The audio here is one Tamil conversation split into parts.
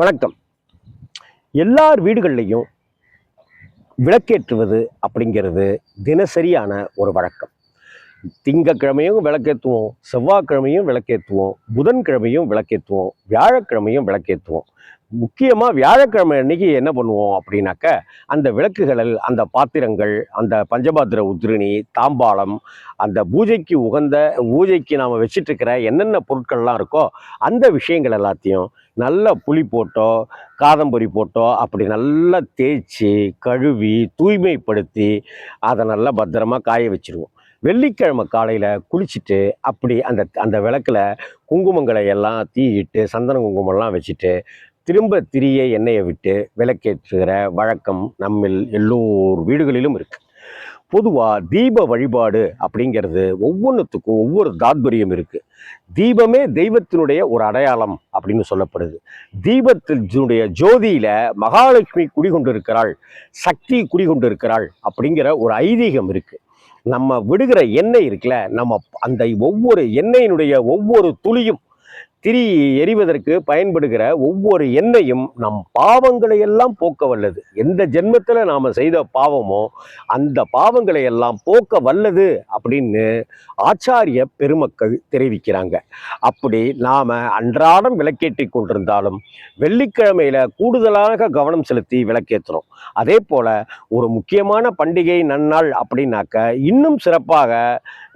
வணக்கம். எல்லார் வீடுகள்லையும் விளக்கேற்றுவது அப்படிங்கிறது தினசரியான ஒரு வழக்கம். திங்கக்கிழமையும் விளக்கேற்றுவோம் செவ்வாய்க்கிழமையும் விளக்கேற்றுவோம் புதன்கிழமையும் விளக்கேற்றுவோம் வியாழக்கிழமையும் விளக்கேற்றுவோம் முக்கியமாக வியாழக்கிழமை அன்னைக்கு என்ன பண்ணுவோம் அப்படின்னாக்க அந்த விளக்குகளில் அந்த பாத்திரங்கள் அந்த பஞ்சபாத்திர உதிரணி தாம்பாளம் அந்த பூஜைக்கு உகந்த பூஜைக்கு நாம் வச்சிட்ருக்கிற என்னென்ன பொருட்கள்லாம் இருக்கோ அந்த விஷயங்கள் எல்லாத்தையும் நல்ல புளி போட்டோ காதம்பரி போட்டோ அப்படி நல்லா தேய்ச்சி கழுவி தூய்மைப்படுத்தி அதை நல்லா பத்திரமா காய வச்சுருவோம். வெள்ளிக்கிழமை காலையில் குளிச்சுட்டு அப்படி அந்த அந்த விளக்கில் குங்குமங்களை எல்லாம் தீயிட்டு சந்தன குங்குமம்லாம் வச்சுட்டு திரும்ப திரிய எண்ணெயை விட்டு விளக்கேற்றுகிற வழக்கம் நம்மில் எல்லோர் வீடுகளிலும் இருக்குது பொதுவாக தீப வழிபாடு அப்படிங்கிறது ஒவ்வொன்றுத்துக்கும் ஒவ்வொரு தாத்பரியம் இருக்குது தீபமே தெய்வத்தினுடைய ஒரு அடையாளம் அப்படின்னு சொல்லப்படுது. தீபத்தினுடைய ஜோதியில் மகாலட்சுமி குடிகொண்டிருக்கிறாள் சக்தி குடிகொண்டிருக்கிறாள் அப்படிங்கிற ஒரு ஐதீகம் இருக்குது நம்ம விடுகிற எண்ணெய் இருக்குல்ல நம்ம அந்த ஒவ்வொரு எண்ணெயினுடைய ஒவ்வொரு துளியும் திரி எரிவதற்கு பயன்படுகிற ஒவ்வொரு எண்ணெயும் நம் பாவங்களை எல்லாம் போக்க வல்லது. எந்த ஜென்மத்தில் நாம் செய்த பாவமோ அந்த பாவங்களை எல்லாம் போக்க வல்லது அப்படின்னு ஆச்சாரிய பெருமக்கள் தெரிவிக்கிறாங்க. அப்படி நாம் அன்றாடம் விளக்கேற்றி கொண்டிருந்தாலும் வெள்ளிக்கிழமையில கூடுதலாக கவனம் செலுத்தி விளக்கேற்றுறோம். அதே போல் ஒரு முக்கியமான பண்டிகை நன்னாள் அப்படின்னாக்க இன்னும் சிறப்பாக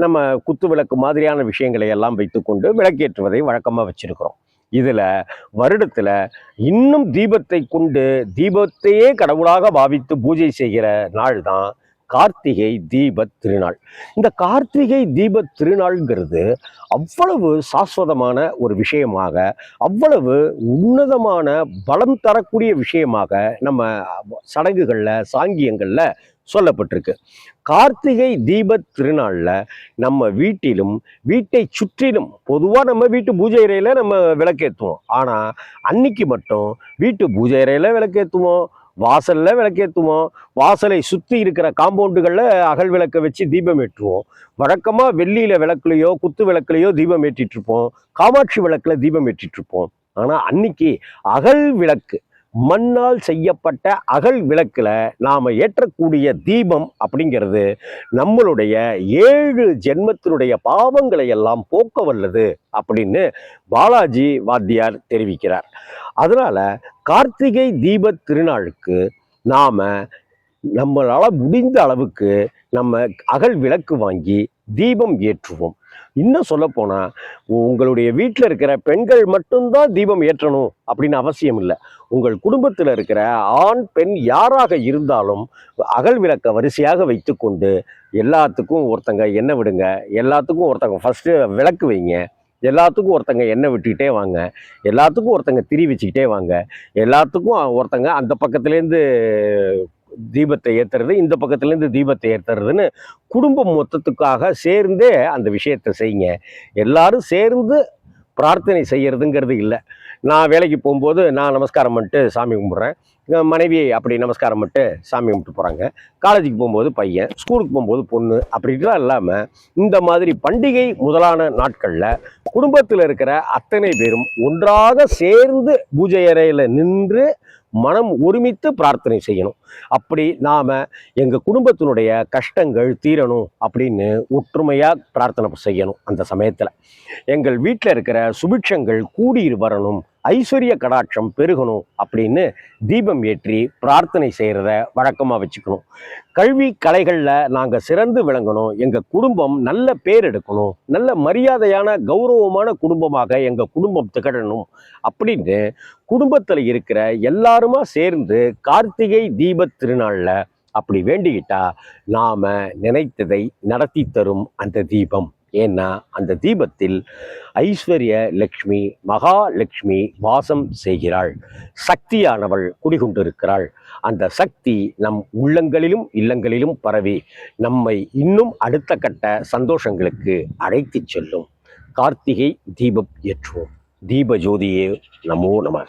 நம்ம குத்து விளக்கு மாதிரியான விஷயங்களை எல்லாம் வைத்துக்கொண்டு விளக்கேற்றுவதை வழக்கமாக வச்சுருக்கிறோம். இதில் வருடத்தில் இன்னும் தீபத்தை கொண்டு தீபத்தையே கடவுளாக பாவித்து பூஜை செய்கிற நாள் தான் கார்த்திகை தீப திருநாள். இந்த கார்த்திகை தீப திருநாள்ங்கிறது அவ்வளவு சாஸ்வதமான ஒரு விஷயமாக அவ்வளவு உன்னதமான பலம் தரக்கூடிய விஷயமாக நம்ம சடங்குகளில் சாங்கியங்களில் சொல்லப்பட்டிருக்கு. கார்த்திகை தீப திருநாளில் நம்ம வீட்டிலும் வீட்டை சுற்றிலும் பொதுவாக நம்ம வீட்டு பூஜை அறையில் நம்ம விளக்கேற்றுவோம் ஆனால் அன்னைக்கு மட்டும் வீட்டு பூஜை அறையில் விளக்கேற்றுவோம் வாசலில் விளக்கேற்றுவோம் வாசலை சுற்றி இருக்கிற காம்பவுண்டுகளில் அகல் விளக்கை வச்சு தீபம் ஏற்றுவோம். வழக்கமாக வெள்ளியில் விளக்குலையோ குத்து விளக்குலையோ தீபம் ஏற்றிட்டுருப்போம் காமாட்சி விளக்கில் தீபம் ஏற்றிட்டு இருப்போம். ஆனால் அன்னைக்கு அகல் விளக்கு மண்ணால் செய்யப்பட்ட அகல் விளக்கில் நாம் ஏற்றக்கூடிய தீபம் அப்படிங்கிறது நம்மளுடைய ஏழு ஜென்மத்தினுடைய பாவங்களை எல்லாம் போக்க வல்லது அப்படின்னு பாலாஜி வாத்தியார் தெரிவிக்கிறார். அதனால் கார்த்திகை தீப திருநாளுக்கு நாம் நம்மளால் முடிந்த அளவுக்கு நம்ம அகல் விளக்கு வாங்கி தீபம் ஏற்றுவோம். இன்னும் சொல்லப்போனால் உங்களுடைய வீட்டில் இருக்கிற பெண்கள் மட்டும்தான் தீபம் ஏற்றணும் அப்படின்னு அவசியம் இல்லை. உங்கள் குடும்பத்தில் இருக்கிற ஆண் பெண் யாராக இருந்தாலும் அகல் விளக்க வரிசையாக வைத்துக்கொண்டு எல்லாத்துக்கும் ஒருத்தங்க எண்ணெய் விடுங்க எல்லாத்துக்கும் ஒருத்தங்க ஃபஸ்ட்டு விளக்கு வைங்க எல்லாத்துக்கும் ஒருத்தங்க எண்ணெய் விட்டுக்கிட்டே வாங்க எல்லாத்துக்கும் ஒருத்தங்க திரி வச்சுக்கிட்டே வாங்க எல்லாத்துக்கும் ஒருத்தங்க அந்த பக்கத்துலேருந்து தீபத்தை ஏற்றுறது இந்த பக்கத்துலேருந்து தீபத்தை ஏற்றுறதுன்னு குடும்பம் மொத்தத்துக்காக சேர்ந்தே அந்த விஷயத்தை செய்யுங்க. எல்லாரும் சேர்ந்து பிரார்த்தனை செய்கிறதுங்கிறது இல்லை. நான் வேலைக்கு போகும்போது நான் நமஸ்காரம் பண்ணிட்டு சாமி கும்பிட்றேன். மனைவி அப்படி நமஸ்காரம் பண்ணிட்டு சாமி கும்பிட்டு போகிறாங்க காலேஜுக்கு போகும்போது பையன் ஸ்கூலுக்கு போகும்போது பொண்ணு அப்படிலாம் இல்லாமல் இந்த மாதிரி பண்டிகை முதலான நாட்களில் குடும்பத்தில் இருக்கிற அத்தனை பேரும் ஒன்றாக சேர்ந்து பூஜை அறையில் நின்று மனம் ஒருமித்து பிரார்த்தனை செய்யணும். அப்படி நாம் எங்கள் குடும்பத்தினுடைய கஷ்டங்கள் தீரணும் அப்படின்னு ஒற்றுமையாக பிரார்த்தனை செய்யணும் அந்த சமயத்தில். எங்கள் வீட்டில் இருக்கிற சுபிட்சங்கள் கூடி வரணும் ஐஸ்வர்ய கடாட்சம் பெருகணும் அப்படின்னு தீபம் ஏற்றி பிரார்த்தனை செய்கிறத வழக்கமாக வச்சுக்கணும். கல்வி கலைகளில் நாங்கள் சிறந்து விளங்கணும். எங்கள் குடும்பம் நல்ல பேர் எடுக்கணும். நல்ல மரியாதையான கௌரவமான குடும்பமாக எங்கள் குடும்பம் திகழணும் அப்படின்னு குடும்பத்தில் இருக்கிற எல்லாருமா சேர்ந்து கார்த்திகை தீப திருநாளில் அப்படி வேண்டிக்கிட்டா நாம் நினைத்ததை நடத்தி தரும் அந்த தீபம். ஏன்னா அந்த தீபத்தில் ஐஸ்வர்ய லக்ஷ்மி மகாலட்சுமி வாசம் செய்கிறாள். சக்தியானவள் குடிகொண்டிருக்கிறாள். அந்த சக்தி நம் உள்ளங்களிலும் இல்லங்களிலும் பரவி நம்மை இன்னும் அடுத்த கட்ட சந்தோஷங்களுக்கு அழைத்துச் செல்லும். கார்த்திகை தீபம் ஏற்றுவோம். தீப ஜோதியே நமோ நமக.